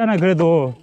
있잖아 그래도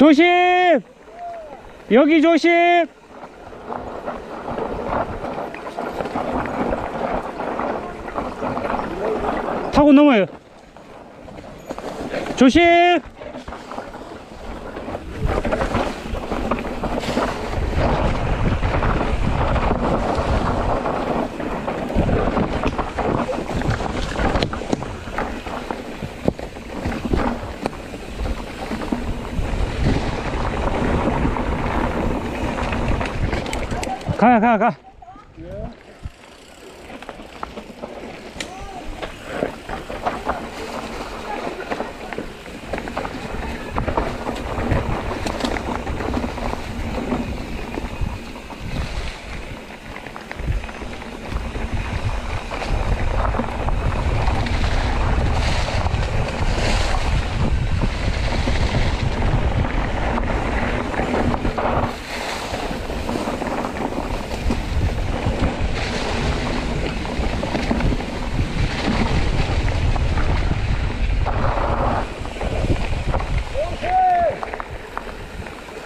조심! 여기 조심! 타고 넘어요. 조심 가 가, 가.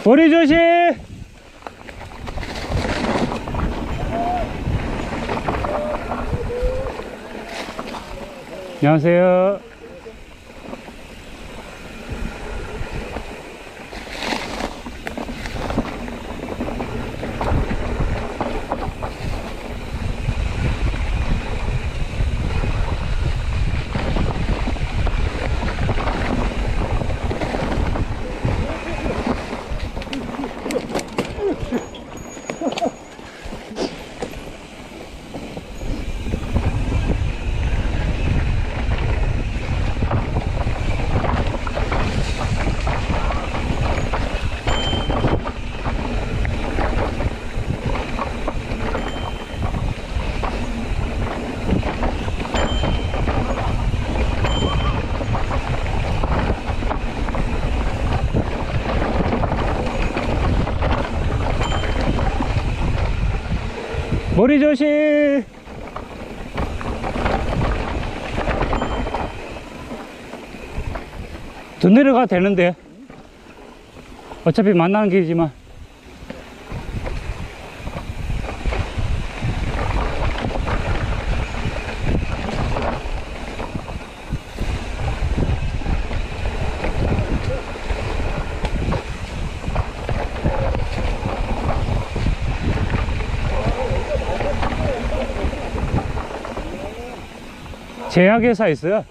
머리 조심! 안녕하세요 머리 조심. 더 내려가 되는데. 어차피 만나는 길이지만 제약회사 있어요